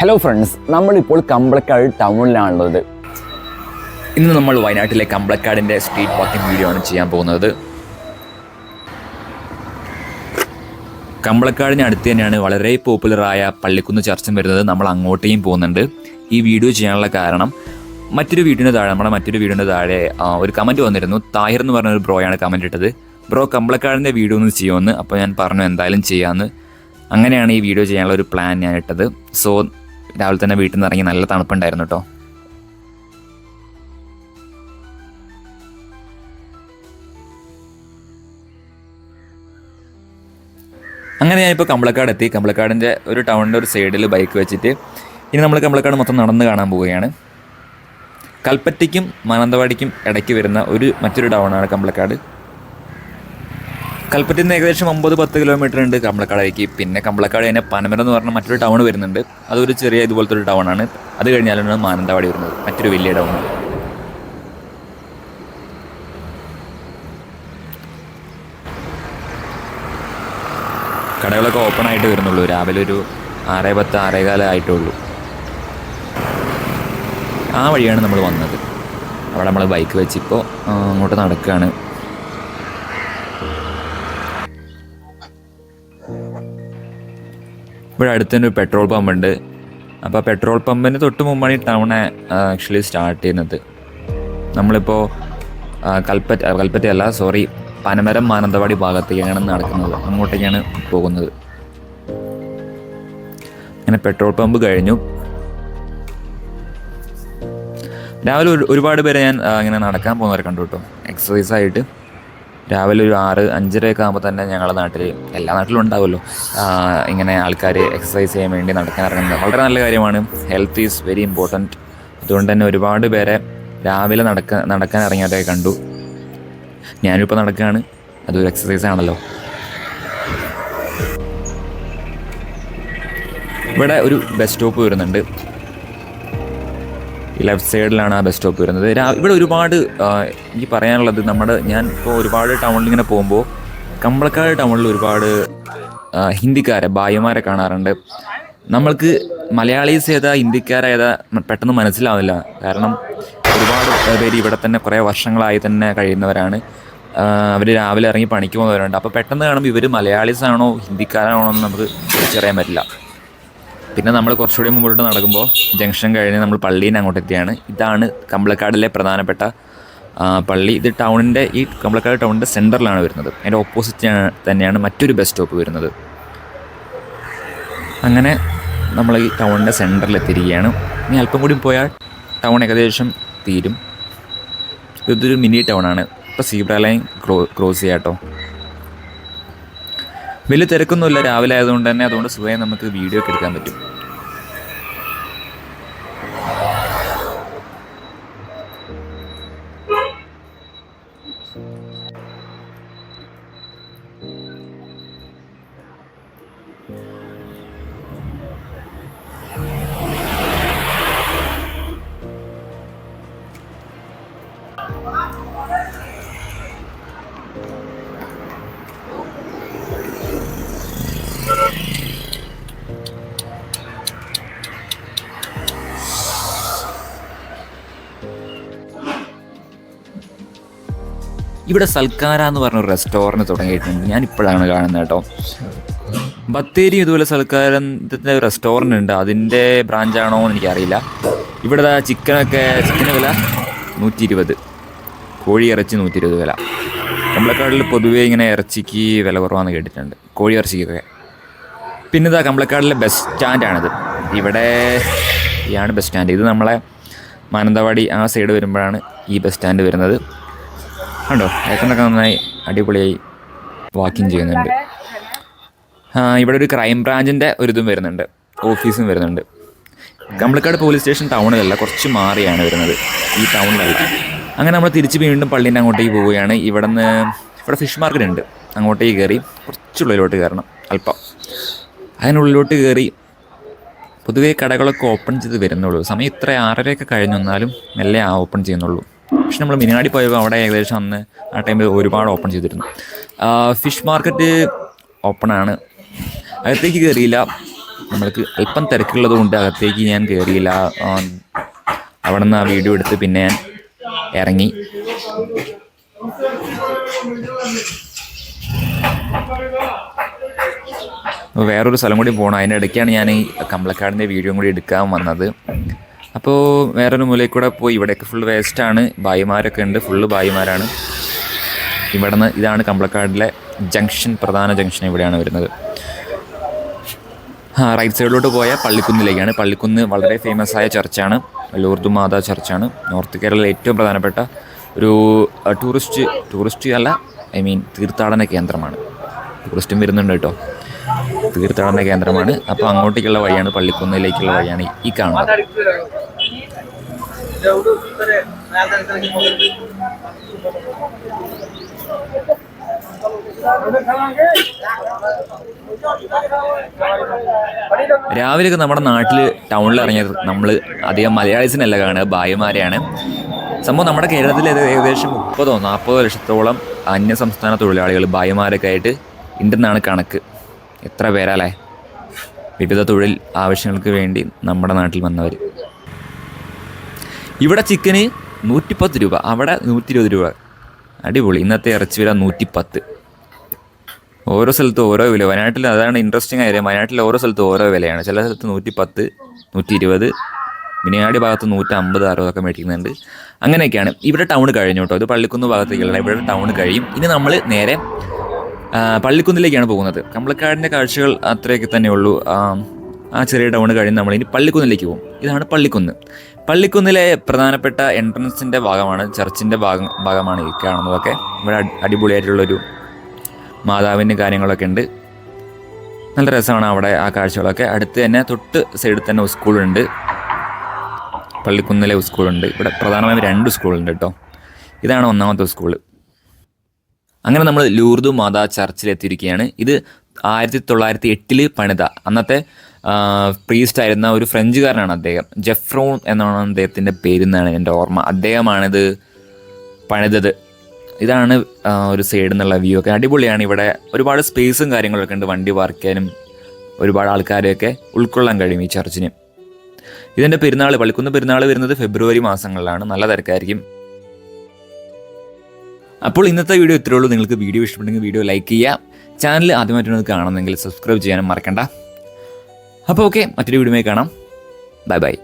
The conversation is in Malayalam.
ഹലോ ഫ്രണ്ട്സ് നമ്മളിപ്പോൾ കമ്പളക്കാട് ടൗണിലാണുള്ളത്. ഇന്ന് നമ്മൾ വയനാട്ടിലെ കമ്പളക്കാടിന്റെ സ്ട്രീറ്റ് വാക്കിംഗ് വീഡിയോ ആണ് ചെയ്യാൻ പോകുന്നത്. കമ്പളക്കാടിന് അടുത്ത് തന്നെയാണ് വളരെ പോപ്പുലറായ പള്ളിക്കുന്ന് ചർച്ചും വരുന്നത്. നമ്മൾ അങ്ങോട്ടേയും പോകുന്നുണ്ട്. ഈ വീഡിയോ ചെയ്യാനുള്ള കാരണം മറ്റൊരു വീടിന്റെ താഴെ നമ്മുടെ മറ്റൊരു വീടിന്റെ താഴെ ഒരു കമന്റ് വന്നിരുന്നു. താഹിർ എന്ന് പറഞ്ഞ ഒരു ബ്രോയാണ് കമന്റ് ഇട്ടത്. ബ്രോ കമ്പളക്കാടിന്റെ വീഡിയോ ഒന്ന് ചെയ്യുമെന്ന് അപ്പോൾ ഞാൻ പറഞ്ഞു എന്തായാലും ചെയ്യാമെന്ന് അങ്ങനെയാണ് ഈ വീഡിയോ ചെയ്യാനുള്ള ഒരു പ്ലാൻ ഞാൻ ഇട്ടത്. സോ രാവിലെ തന്നെ വീട്ടിൽ നിന്ന് ഇറങ്ങി നല്ല തണുപ്പുണ്ടായിരുന്നു കേട്ടോ. അങ്ങനെ ഞാനിപ്പോൾ കമ്പളക്കാട് എത്തി. കമ്പളക്കാടിന്റെ ഒരു ടൗണിന്റെ ഒരു സൈഡിൽ ബൈക്ക് വെച്ചിട്ട് ഇനി നമ്മൾ കമ്പളക്കാട് മൊത്തം നടന്ന് കാണാൻ പോവുകയാണ്. കൽപ്പറ്റയ്ക്കും മാനന്തവാടിക്കും ഇടയ്ക്ക് വരുന്ന ഒരു മറ്റൊരു ടൗണാണ് കമ്പളക്കാട്. കൽപ്പറ്റയിൽ നിന്ന് ഏകദേശം ഒമ്പത് പത്ത് കിലോമീറ്റർ ഉണ്ട് കമ്പളക്കാടേക്ക്. പിന്നെ കമ്പളക്കാട് തന്നെ പനമരം എന്ന് പറഞ്ഞ മറ്റൊരു ടൗൺ വരുന്നുണ്ട്. അതൊരു ചെറിയ ഇതുപോലത്തെ ഒരു ടൗണാണ് അത് കഴിഞ്ഞാലാണ് മാനന്തവാടി വരുന്നത്. മറ്റൊരു വലിയ ടൗൺ കടകളൊക്കെ ഓപ്പൺ ആയിട്ട് വരുന്നുള്ളൂ. രാവിലെ ഒരു ആറേ പത്ത് ആറേകാലം ആയിട്ടുള്ളൂ. ആ വഴിയാണ് നമ്മൾ വന്നത്. അവിടെ നമ്മൾ ബൈക്ക് വെച്ചിപ്പോൾ അങ്ങോട്ട് നടക്കുകയാണ് ഇവിടെ അടുത്തൊരു പെട്രോൾ പമ്പ് ഉണ്ട് അപ്പോൾ പെട്രോൾ പമ്പിന് തൊട്ട് മുമ്പാണ് ഈ ടൗൺ ആക്ച്വലി സ്റ്റാർട്ട് ചെയ്യുന്നത്. നമ്മളിപ്പോൾ കൽപ്പറ്റ കൽപ്പറ്റയല്ല സോറി പനമരം മാനന്തവാടി ഭാഗത്തേക്കാണ് നടക്കുന്നത്. അങ്ങോട്ടേക്കാണ് പോകുന്നത്. അങ്ങനെ പെട്രോൾ പമ്പ് കഴിഞ്ഞു. രാവിലെ ഒരുപാട് പേരെ ഞാൻ ഇങ്ങനെ നടക്കാൻ പോകുന്നവരെ കണ്ടു കേട്ടോ. എക്സസൈസ് ആയിട്ട്. രാവിലെ ഒരു ആറ് അഞ്ചരയൊക്കെ ആകുമ്പോൾ തന്നെ ഞങ്ങളുടെ നാട്ടിൽ എല്ലാ നാട്ടിലും ഉണ്ടാവുമല്ലോ. ഇങ്ങനെ ആൾക്കാർ എക്സസൈസ് ചെയ്യാൻ വേണ്ടി നടക്കാൻ ഇറങ്ങുന്നത്. വളരെ നല്ല കാര്യമാണ്. ഹെൽത്ത് ഈസ് വെരി ഇമ്പോർട്ടന്റ് അതുകൊണ്ട് തന്നെ ഒരുപാട് പേരെ രാവിലെ നടക്ക നടക്കാൻ ഇറങ്ങിയവരെ കണ്ടു. ഞാനിപ്പോൾ നടക്കുകയാണ് അതൊരു എക്സസൈസ് ആണല്ലോ. ഇവിടെ ഒരു ബസ് സ്റ്റോപ്പ് വരുന്നുണ്ട്. ഈ ലെഫ്റ്റ് സൈഡിലാണ് ആ ബസ് സ്റ്റോപ്പ് വരുന്നത്. ഇവിടെ ഒരുപാട് എനിക്ക് പറയാനുള്ളത് നമ്മുടെ ഞാൻ ഇപ്പോൾ ഒരുപാട് ടൗണിൽ ഇങ്ങനെ പോകുമ്പോൾ കമ്പളക്കാട് ടൗണിൽ ഒരുപാട് ഹിന്ദിക്കാരെ ഭായിമാരെ കാണാറുണ്ട്. നമ്മൾക്ക് മലയാളീസ് ഏതാ ഹിന്ദിക്കാരേതാ പെട്ടെന്ന് മനസ്സിലാവില്ല. കാരണം ഒരുപാട് പേര് ഇവിടെ തന്നെ കുറേ വർഷങ്ങളായി തന്നെ കഴിയുന്നവരാണ്. അവർ രാവിലെ ഇറങ്ങി പണിക്ക് പോകുന്നവരുണ്ട്. അപ്പോൾ പെട്ടെന്ന് കാണുമ്പോൾ ഇവർ മലയാളീസ് ആണോ ഹിന്ദിക്കാരാണോ എന്ന് നമുക്ക് തിരിച്ചറിയാൻ പറ്റില്ല. പിന്നെ നമ്മൾ കുറച്ചുകൂടി മുമ്പോട്ട് നടക്കുമ്പോൾ ജംഗ്ഷൻ കഴിഞ്ഞ് നമ്മൾ പള്ളീനെ അങ്ങോട്ട് എത്തിയാണ് ഇതാണ് കമ്പളക്കാടിലെ പ്രധാനപ്പെട്ട പള്ളി. ഇത് ടൗണിന്റെ ഈ കമ്പളക്കാട് ടൗണിന്റെ സെന്ററിലാണ് വരുന്നത്. അതിന്റെ ഓപ്പോസിറ്റ് തന്നെയാണ് മറ്റൊരു ബസ് സ്റ്റോപ്പ് വരുന്നത്. അങ്ങനെ നമ്മൾ ഈ ടൗണിന്റെ സെന്ററിൽ എത്തിയിരിക്കുകയാണ്. ഇനി അല്പം കൂടി പോയാൽ ടൗൺ ഏകദേശം തീരും. ഇതൊരു മിനി ടൗണാണ്. ഇപ്പോൾ സീബ്ര ലൈൻ ക്രോ ക്രോസ് ചെയ്യാട്ടോ വലിയ തിരക്കൊന്നുമില്ല രാവിലെ ആയതുകൊണ്ട് തന്നെ അതുകൊണ്ട് സുഖമായി നമുക്ക് വീഡിയോ ഒക്കെ എടുക്കാൻ പറ്റും. ഇവിടെ സൽക്കാര എന്ന് പറഞ്ഞ ഒരു റെസ്റ്റോറന്റ് തുടങ്ങിയിട്ടുണ്ട്. ഞാൻ ഇപ്പോഴാണ് കാണുന്നത് കേട്ടോ. ബത്തേരി ഇതുപോലെ സൽക്കാരത്തിന്റെ റെസ്റ്റോറന്റ് ഉണ്ട്. അതിന്റെ ബ്രാഞ്ചാണോ എന്ന് എനിക്കറിയില്ല. ഇവിടെ ചിക്കനൊക്കെ ചിക്കന് വില നൂറ്റി ഇരുപത് കോഴി ഇറച്ചി നൂറ്റി ഇരുപത് വില. കമ്പളക്കാടിൽ പൊതുവേ ഇങ്ങനെ ഇറച്ചിക്ക് വില കുറവാണെന്ന് കേട്ടിട്ടുണ്ട്. കോഴി ഇറച്ചിക്കൊക്കെ. പിന്നെ ഇതാ കമ്പളക്കാടിലെ ബസ് സ്റ്റാൻഡാണിത് ഇവിടെ ഇയാണ് ബസ് സ്റ്റാൻഡ് ഇത് നമ്മളെ മാനന്തവാടി ആ സൈഡ് വരുമ്പോഴാണ് ഈ ബസ് സ്റ്റാൻഡ് വരുന്നത്. കണ്ടോ? ഏട്ടനൊക്കെ നന്നായി അടിപൊളിയായി വാക്കിംഗ് ചെയ്യുന്നുണ്ട്. ഇവിടെ ഒരു ക്രൈം ബ്രാഞ്ചിന്റെ ഒരു ഇതും വരുന്നുണ്ട്. ഓഫീസും വരുന്നുണ്ട്. കമ്പളക്കാട് പോലീസ് സ്റ്റേഷൻ ടൗണിലല്ല കുറച്ച് മാറിയാണ് വരുന്നത്. ഈ ടൗണിലല്ല അങ്ങനെ നമ്മൾ തിരിച്ച് വീണ്ടും പള്ളീന്റെ അങ്ങോട്ടേക്ക് പോവുകയാണ്. ഇവിടെ നിന്ന് ഇവിടെ ഫിഷ് മാർക്കറ്റ് ഉണ്ട്. അങ്ങോട്ടേക്ക് കയറി കുറച്ചുള്ളിലോട്ട് കയറണം അല്പം. അതിനുള്ളിലോട്ട് കയറി പൊതുവേ കടകളൊക്കെ ഓപ്പൺ ചെയ്ത് വരുന്നുള്ളൂ. സമയം ഇത്ര ആറരയൊക്കെ കഴിഞ്ഞു വന്നാലും മെല്ലെ ആ ഓപ്പൺ ചെയ്യുന്നുള്ളൂ. പക്ഷെ നമ്മൾ മിനാടി പോയപ്പോൾ അവിടെ ഏകദേശം അന്ന് ആ ടൈമിൽ ഒരുപാട് ഓപ്പൺ ചെയ്തിരുന്നു. ഫിഷ് മാർക്കറ്റ് ഓപ്പണാണ് അകത്തേക്ക് കയറിയില്ല നമ്മൾക്ക് അല്പം തിരക്കുള്ളത് കൊണ്ട് അകത്തേക്ക് ഞാൻ കയറിയില്ല അവിടെ നിന്ന് ആ വീഡിയോ എടുത്ത് പിന്നെ ഞാൻ ഇറങ്ങി. വേറൊരു സ്ഥലം കൂടി പോകണം അതിന്റെ ഇടയ്ക്കാണ് ഞാൻ ഈ കമ്പളക്കാടിന്റെ വീഡിയോ കൂടി എടുക്കാൻ വന്നത്. അപ്പോൾ വേറൊരു മൂലയിൽ കൂടെ പോയി. ഇവിടെയൊക്കെ ഫുൾ വേസ്റ്റാണ് ബായിമാരൊക്കെ ഉണ്ട്. ഫുള്ള് ബായിമാരാണ് ഇവിടെ നിന്ന് ഇതാണ് കമ്പളക്കാടിലെ ജംഗ്ഷൻ പ്രധാന ജംഗ്ഷൻ ഇവിടെയാണ് വരുന്നത്. ആ റൈറ്റ് സൈഡിലോട്ട് പോയാൽ പള്ളിക്കുന്നിലേക്കാണ്. പള്ളിക്കുന്ന് വളരെ ഫേമസ് ആയ ചർച്ചാണ്. ലൂർദു മാതാ ചർച്ചാണ്. നോർത്ത് കേരളയിലെ ഏറ്റവും പ്രധാനപ്പെട്ട ഒരു ടൂറിസ്റ്റ് ടൂറിസ്റ്റ് അല്ല ഐ മീൻ തീർത്ഥാടന കേന്ദ്രമാണ്. ടൂറിസ്റ്റും വരുന്നുണ്ട് കേട്ടോ. തീർത്ഥാടന കേന്ദ്രമാണ്. അപ്പോൾ അങ്ങോട്ടേക്കുള്ള വഴിയാണ് പള്ളിക്കുന്നിലേക്കുള്ള വഴിയാണ് ഈ കാണുന്നത്. രാവിലെയൊക്കെ നമ്മുടെ നാട്ടിൽ ടൗണിൽ ഇറങ്ങിയത് നമ്മൾ അധികം മലയാളീസിനല്ല കാണുക ഭായിമാരെയാണ്. സംഭവം നമ്മുടെ കേരളത്തിൽ ഏക- ഏകദേശം മുപ്പതോ നാൽപ്പതോ ലക്ഷത്തോളം അന്യ സംസ്ഥാന തൊഴിലാളികൾ ഭായിമാരൊക്കെ ആയിട്ട് ഉണ്ടെന്നാണ് കണക്ക്. എത്ര പേരല്ലേ? വിവിധ തൊഴിൽ ആവശ്യങ്ങൾക്ക് വേണ്ടി നമ്മുടെ നാട്ടിൽ വന്നവർ ഇവിടെ ചിക്കന് നൂറ്റിപ്പത്ത് രൂപ അവിടെ നൂറ്റി ഇരുപത് രൂപ. അടിപൊളി. ഇന്നത്തെ ഇറച്ചി വില നൂറ്റിപ്പത്ത്. ഓരോ സ്ഥലത്തും ഓരോ വില. വയനാട്ടിൽ അതാണ് ഇൻട്രസ്റ്റിംഗ് ആയ വയനാട്ടിൽ ഓരോ സ്ഥലത്തും ഓരോ വിലയാണ്. ചില സ്ഥലത്ത് നൂറ്റി പത്ത് നൂറ്റി ഇരുപത് മിനിയാടി ഭാഗത്ത് നൂറ്റി അമ്പത് അറുപതൊക്കെ മേടിക്കുന്നുണ്ട്. അങ്ങനെയൊക്കെയാണ്. ഇവിടെ ടൗൺ കഴിഞ്ഞു കേട്ടോ. ഇത് പള്ളിക്കുന്ന് ഭാഗത്തേക്കുള്ള ഇവിടെ ടൗൺ കഴിയും. ഇനി നമ്മൾ നേരെ പള്ളിക്കുന്നിലേക്കാണ് പോകുന്നത്. കമ്പളക്കാടിന്റെ കാഴ്ചകൾ അത്രയൊക്കെ തന്നെ ഉള്ളൂ ആ, ചെറിയ ടൗൺ കഴിഞ്ഞ് നമ്മൾ ഇനി പള്ളിക്കുന്നിലേക്ക് പോകും. ഇതാണ് പള്ളിക്കുന്ന്. പള്ളിക്കുന്നിലെ പ്രധാനപ്പെട്ട എൻട്രൻസിന്റെ ഭാഗമാണ് ചർച്ചിന്റെ ഭാഗം ഭാഗമാണ് ഈ കാണുന്നതൊക്കെ. ഇവിടെ അടി- അടിപൊളിയായിട്ടുള്ളൊരു മാതാവിന്റെ കാര്യങ്ങളൊക്കെ ഉണ്ട്. നല്ല രസമാണ് അവിടെ ആ കാഴ്ചകളൊക്കെ. അടുത്ത് തന്നെ തൊട്ട് സൈഡിൽ തന്നെ സ്കൂളുണ്ട് പള്ളിക്കുന്നിലെ സ്കൂളുണ്ട് ഇവിടെ പ്രധാനമായും രണ്ട് സ്കൂളുണ്ട് കേട്ടോ. ഇതാണ് ഒന്നാമത്തെ സ്കൂൾ അങ്ങനെ നമ്മൾ ലൂർദു മാതാ ചർച്ചിലെത്തിയിരിക്കുകയാണ്. ഇത് ആയിരത്തി തൊള്ളായിരത്തി എട്ടിൽ പണിത. അന്നത്തെ പ്രീസ്റ്റ് ആയിരുന്ന ഒരു ഫ്രഞ്ചുകാരനാണ് അദ്ദേഹം. ജെഫ്രോൺ എന്നാണ് അദ്ദേഹത്തിന്റെ പേരെന്നാണ് എന്റെ ഓർമ്മ. അദ്ദേഹമാണിത് പണിതത്. ഇതാണ് ഒരു സൈഡിൽ നിന്നുള്ള വ്യൂ ഒക്കെ. അടിപൊളിയാണ് ഇവിടെ. ഒരുപാട് സ്പേസും കാര്യങ്ങളൊക്കെ ഉണ്ട്. വണ്ടി പാർക്ക് ചെയ്യാനും ഒരുപാട് ആൾക്കാരെയൊക്കെ ഉൾക്കൊള്ളാൻ കഴിയും ഈ ചർച്ചിന് ഇതിന്റെ പെരുന്നാൾ പള്ളിക്കുന്ന് പെരുന്നാൾ വരുന്നത് ഫെബ്രുവരി മാസങ്ങളിലാണ്. നല്ല തിരക്കായിരിക്കും. അപ്പോൾ ഇന്നത്തെ വീഡിയോ ഇത്രയേ ഉള്ളൂ. നിങ്ങൾക്ക് വീഡിയോ ഇഷ്ടപ്പെട്ടെങ്കിൽ വീഡിയോ ലൈക്ക് ചെയ്യുക. ചാനൽ ആദ്യമായിട്ടാണ് കാണുന്നെങ്കിൽ സബ്സ്ക്രൈബ് ചെയ്യാനും മറക്കണ്ട. അപ്പോൾ ഓക്കെ മറ്റൊരു വീഡിയോയിൽ കാണാം. Bye bye.